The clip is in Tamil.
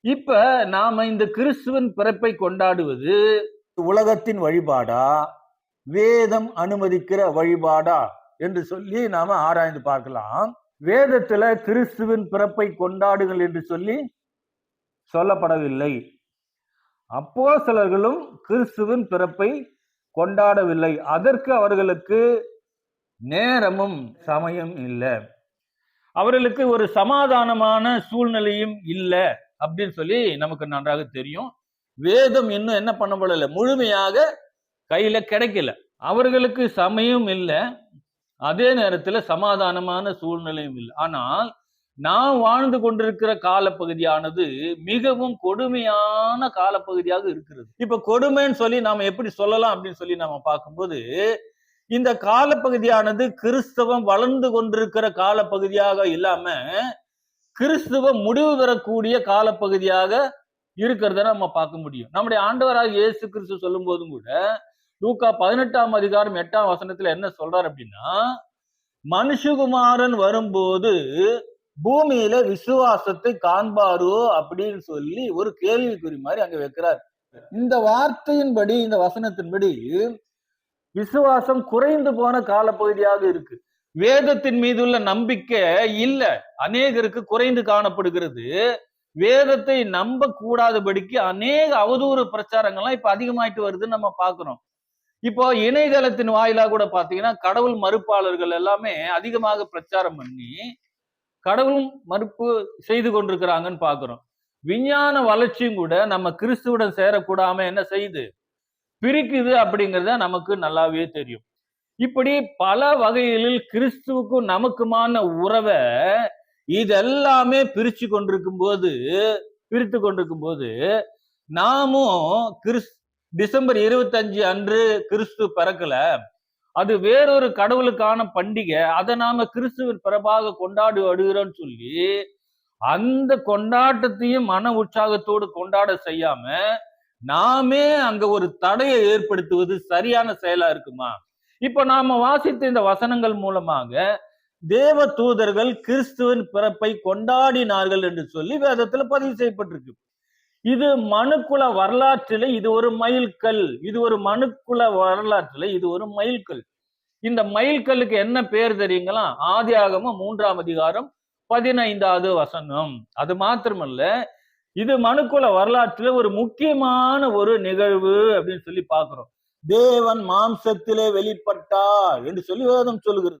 இப்ப நாம இந்த கிறிஸ்துவன் பிறப்பை கொண்டாடுவது உலகத்தின் வழிபாடா? வேதம் அனுமதிக்கிற வழிபாடா? என்று சொல்லி நாம ஆராய்ந்து பார்க்கலாம். வேதத்துல கிறிஸ்துவின் பிறப்பை கொண்டாடுங்கள் என்று சொல்லி சொல்லப்படவில்லை. அப்போ சிலர்களும் கிறிஸ்துவின் பிறப்பை கொண்டாடவில்லை. அதற்கு அவர்களுக்கு நேரமும் சமயம் இல்லை. அவர்களுக்கு ஒரு சமாதானமான சூழ்நிலையும் இல்லை. அப்படின்னு சொல்லி நமக்கு நன்றாக தெரியும். வேதம் இன்னும் என்ன பண்ணப்படல? முழுமையாக கையில கிடைக்கல. அவர்களுக்கு சமயம் இல்லை. அதே நேரத்துல சமாதானமான சூழ்நிலையும் இல்லை. ஆனால் நாம் வாழ்ந்து கொண்டிருக்கிற காலப்பகுதியானது மிகவும் கொடுமையான காலப்பகுதியாக இருக்கிறது. இப்ப கொடுமைன்னு சொல்லி நாம எப்படி சொல்லலாம் அப்படின்னு சொல்லி நாம பார்க்கும்போது இந்த காலப்பகுதியானது கிறிஸ்தவம் வளர்ந்து கொண்டிருக்கிற காலப்பகுதியாக இல்லாம கிறிஸ்துவம் முடிவு பெறக்கூடிய காலப்பகுதியாக இருக்கிறத நம்ம பார்க்க முடியும். நம்முடைய ஆண்டவராக இயேசு கிறிஸ்து சொல்லும் போதும் கூட லூக்கா பதினெட்டாம் அதிகாரம் எட்டாம் வசனத்துல என்ன சொல்றாரு அப்படின்னா மனுஷகுமாரன் வரும்போது பூமியில விசுவாசத்தை காண்பாரோ? அப்படின்னு சொல்லி ஒரு கேள்விக்குறி மாதிரி அங்க வைக்கிறார். இந்த வார்த்தையின்படி இந்த வசனத்தின்படி விசுவாசம் குறைந்து போன காலப்பகுதியாக இருக்கு. வேதத்தின் மீது உள்ள நம்பிக்கை இல்ல. அநேகருக்கு குறைந்து காணப்படுகிறது. வேதத்தை நம்ப கூடாதபடிக்கு அநேக அவதூறு பிரச்சாரங்கள்லாம் இப்ப அதிகமாயிட்டு வருதுன்னு நம்ம பாக்குறோம். இப்போ இணையதளத்தின் வாயிலா கூட பாத்தீங்கன்னா கடவுள் மறுப்பாளர்கள் எல்லாமே அதிகமாக பிரச்சாரம் பண்ணி கடவுள் மறுப்பு செய்து கொண்டிருக்கிறாங்கன்னு பாக்குறோம். விஞ்ஞான வளர்ச்சியும் கூட நம்ம கிறிஸ்துவுடன் சேரக்கூடாம என்ன செய்யுது? பிரிக்குது அப்படிங்கிறத நமக்கு நல்லாவே தெரியும். இப்படி பல வகைகளில் கிறிஸ்துவுக்கும் நமக்குமான உறவை இதெல்லாமே பிரிச்சு கொண்டிருக்கும் போது பிரித்து கொண்டிருக்கும் போது நாமும் கிறிஸ் டிசம்பர் இருபத்தஞ்சு அன்று கிறிஸ்து பிறக்கல. அது வேறொரு கடவுளுக்கான பண்டிகை. அதை நாம கிறிஸ்துவின் பிறப்பாக கொண்டாடி வருகிறோம்னு சொல்லி அந்த கொண்டாட்டத்தையும் மன உற்சாகத்தோடு கொண்டாட செய்யாம நாமே அங்க ஒரு தடையை ஏற்படுத்துவது சரியான செயலா இருக்குமா? இப்ப நாம வாசித்த இந்த வசனங்கள் மூலமாக தேவ தூதர்கள் கிறிஸ்துவின் பிறப்பை கொண்டாடினார்கள் என்று சொல்லி வேதத்துல பதிவு செய்யப்பட்டிருக்கு. இது மனுக்குல வரலாற்றில இது ஒரு மைல்கல் இது ஒரு மனுக்குல வரலாற்றில இது ஒரு மைல்கல் இந்த மைல்கல்லுக்கு என்ன பேர் தெரியுங்களா? ஆதி ஆகமம் மூன்றாம் அதிகாரம் பதினைந்தாவது வசனம். அது மாத்திரமல்ல இது மனுக்குல வரலாற்றுல ஒரு முக்கியமான ஒரு நிகழ்வு அப்படின்னு சொல்லி பாக்குறோம் தேவன் மாம்சத்திலே வெளிப்பட்டார் என்று சொல்லி வேதம் சொல்லுகிறது.